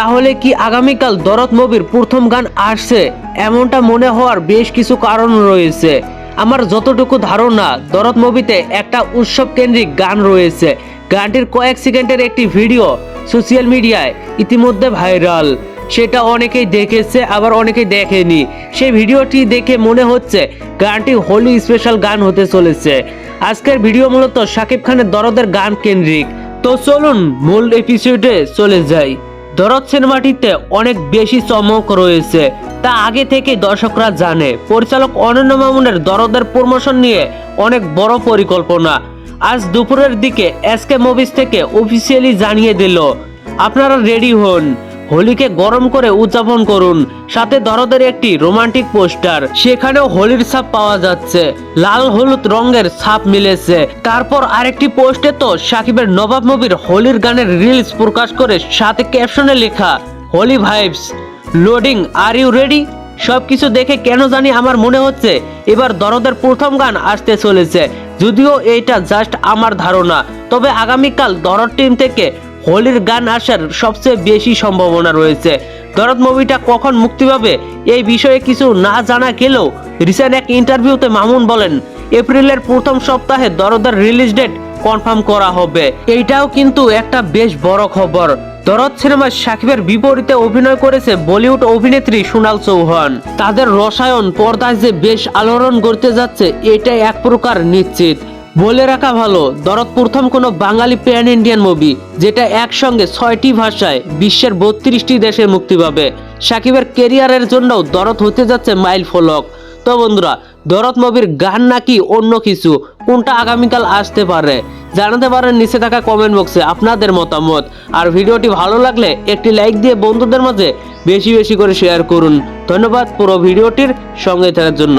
তাহলে কি আগামীকাল দরদ মুভির প্রথম গান আসছে? এমনটা মনে হওয়ার বেশ কিছু কারণ রয়েছে। আমার যতটুকু ধারণা, দরদ মুভিতে একটা উৎসব কেন্দ্রিক গান রয়েছে। গানটির কয়েক সেকেন্ডের একটি ভিডিও সোশ্যাল মিডিয়ায় ইতিমধ্যে ভাইরাল। সেটা অনেকেই দেখেছে, আবার অনেকেই দেখেনি। সেই ভিডিওটি দেখে মনে হচ্ছে গানটি হোলি স্পেশাল গান হতে চলেছে। আজকের ভিডিও মূলত শাকিব খানের দরদের গান কেন্দ্রিক। তো চলুন মূল এপিসোডে চলে যাই। দরদ সিনেমাটিতে অনেক বেশি চমক রয়েছে। তা আগে থেকে দর্শকরা জানে, পরিচালক অনন্য মামুনের দরদের প্রমোশন নিয়ে অনেক বড় পরিকল্পনা। আজ দুপুরের দিকে এসকে মুভিজ থেকে অফিসিয়ালি জানিয়ে দিল, আপনারা রেডি হন। হোলিকে গরম করে উদযাপন করুন। সাথে দরদের একটি রোমান্টিক পোস্টার। সেখানেও হোলির ছাপ পাওয়া যাচ্ছে। লাল হলুদ রঙের ছাপ মিলেছে। তারপর আরেকটি পোস্টে তো সাকিবের নবাব মুভির হোলির গানের রিলস প্রকাশ করে সাথে ক্যাপশনে লেখা, Holi vibes, loading, are you ready? সবকিছু দেখে কেন জানি আমার মনে হচ্ছে, এবার দরদের প্রথম গান আসতে চলেছে। যদিও এইটা জাস্ট আমার ধারণা। তবে আগামীকাল দরদ টিম থেকে হোলির গান আসার সবচেয়ে বেশি সম্ভাবনা রয়েছে। দরদ মুভিটা কখন মুক্তি পাবে এই বিষয়ে কিছু না জানা গেলেও রিসেন্ট এক ইন্টারভিউতে মামুন বলেন, এপ্রিলের প্রথম সপ্তাহে দরদের রিলিজ ডেট কনফার্ম করা হবে। এইটাও কিন্তু একটা বেশ বড় খবর। দরদ সিনেমায় সাকিবের বিপরীতে অভিনয় করেছে বলিউড অভিনেত্রী সোনাল চৌহান। তাদের রসায়ন পর্দায় যে বেশ আলোড়ন করতে যাচ্ছে, এটাই এক প্রকার নিশ্চিত। বলে রাখা ভালো, দরদ প্রথম কোনো বাঙালি প্যান ইন্ডিয়ান মুভি যেটা একসঙ্গে ছয়টি ভাষায় বিশ্বের বত্রিশটি দেশে মুক্তি পাবে। সাকিবের কেরিয়ারের জন্যও দরদ হতে যাচ্ছে মাইল ফলক। তো বন্ধুরা, দরদ মুভির গান নাকি অন্য কিছু? কোনটা আগামীকাল আসতে পারে? জানাতে পারেন নিচে থাকা কমেন্ট বক্সে আপনাদের মতামত। আর ভিডিওটি ভালো লাগলে একটি লাইক দিয়ে বন্ধুদের মাঝে বেশি বেশি করে শেয়ার করুন। ধন্যবাদ পুরো ভিডিওটির সঙ্গে থাকার জন্য।